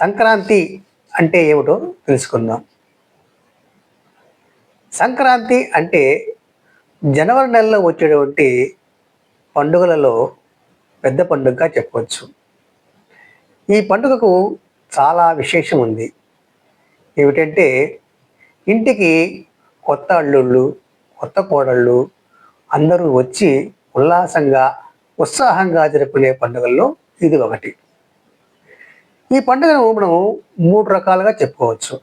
సంక్రాంతి అంటే ఏమిటో తెలుసుకుందాం. సంక్రాంతి అంటే జనవరి నెలలో వచ్చేటువంటి పండుగలలో పెద్ద పండుగగా చెప్పవచ్చు. ఈ పండుగకు చాలా విశేషం ఉంది. ఏమిటంటే ఇంటికి కొత్త అల్లుళ్ళు కొత్త కోడళ్ళు అందరూ వచ్చి ఉల్లాసంగా ఉత్సాహంగా జరుపుకునే పండుగల్లో ఇది ఒకటి. ఈ పండుగను మనం మూడు రకాలుగా చెప్పుకోవచ్చు.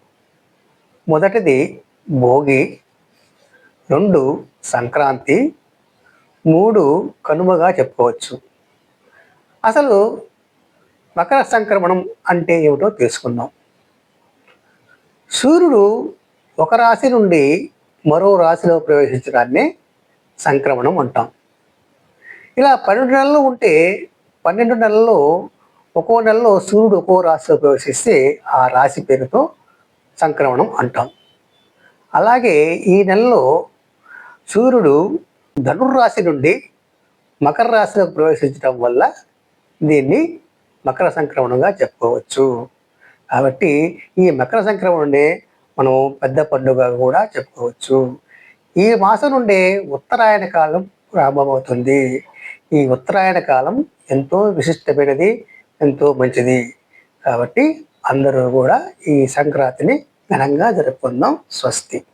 మొదటిది భోగి రెండు సంక్రాంతి మూడు కనుమగా చెప్పుకోవచ్చు. అసలు మకర సంక్రమణం అంటే ఏమిటో తెలుసుకుందాం. సూర్యుడు ఒక రాశి నుండి మరో రాశిలో ప్రవేశించడాన్నే సంక్రమణం అంటాం. ఇలా పన్నెండు నెలలు ఉంటే పన్నెండు నెలల్లో ఒక్కో నెలలో సూర్యుడు ఒక్కో రాశిలో ప్రవేశిస్తే ఆ రాశి పేరుతో సంక్రమణం అంటాం. అలాగే ఈ నెలలో సూర్యుడు ధనుర్రాశి నుండి మకర రాశిలోకి ప్రవేశించడం వల్ల దీన్ని మకర సంక్రమణంగా చెప్పుకోవచ్చు. కాబట్టి ఈ మకర సంక్రమణనే మనం పెద్ద పండుగ కూడా చెప్పుకోవచ్చు. ఈ మాసం నుండే ఉత్తరాయణ కాలం ప్రారంభమవుతుంది. ఈ ఉత్తరాయణ కాలం ఎంతో విశిష్టమైనది. ఎంతో మంచిది. కాబట్టి అందరూ కూడా ఈ సంక్రాంతిని ఘనంగా జరుపుకుందాం. స్వస్తి.